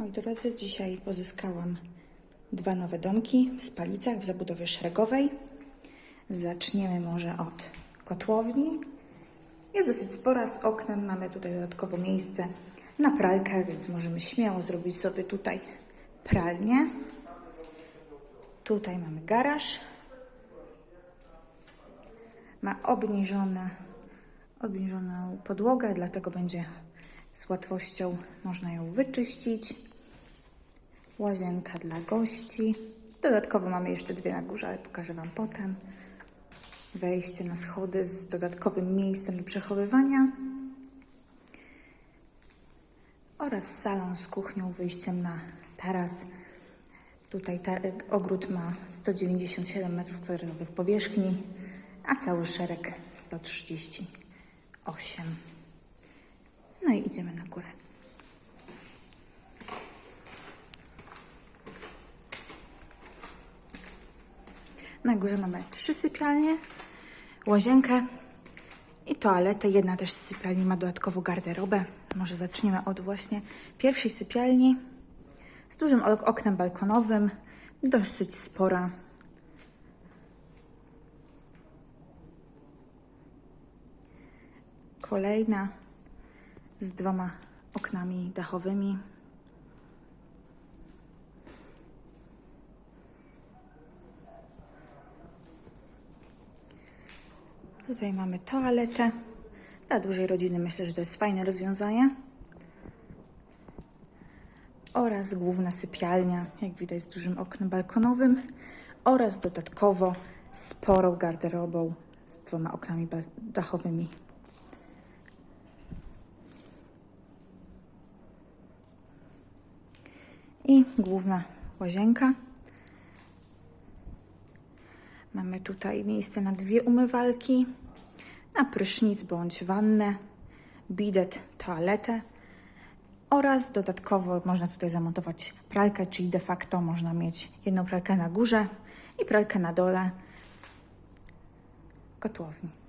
Moi drodzy, dzisiaj pozyskałam dwa nowe domki w Spalicach w zabudowie szeregowej. Zaczniemy może od kotłowni. Jest dosyć spora z oknem, mamy tutaj dodatkowo miejsce na pralkę, więc możemy śmiało zrobić sobie tutaj pralnię. Tutaj mamy garaż. Ma obniżone, obniżoną podłogę, dlatego będzie z łatwością można ją wyczyścić. Łazienka dla gości. Dodatkowo mamy jeszcze dwie na górze, ale pokażę Wam potem. Wejście na schody z dodatkowym miejscem do przechowywania. Oraz salon z kuchnią, wyjściem na taras. Tutaj ta, ogród ma 197 m2 powierzchni, a cały szereg 138. No i idziemy na górę. Na górze mamy trzy sypialnie, łazienkę i toaletę. Jedna też z sypialni ma dodatkowo garderobę. Może zaczniemy od właśnie pierwszej sypialni z dużym ok- oknem balkonowym, dosyć spora. Kolejna z dwoma oknami dachowymi. Tutaj mamy toaletę. Dla dużej rodziny myślę, że to jest fajne rozwiązanie. Oraz główna sypialnia, jak widać z dużym oknem balkonowym. Oraz dodatkowo sporą garderobą z dwoma oknami dachowymi. I główna łazienka. Mamy tutaj miejsce na dwie umywalki, na prysznic bądź wannę, bidet, toaletę oraz dodatkowo można tutaj zamontować pralkę, czyli de facto można mieć jedną pralkę na górze i pralkę na dole kotłowni.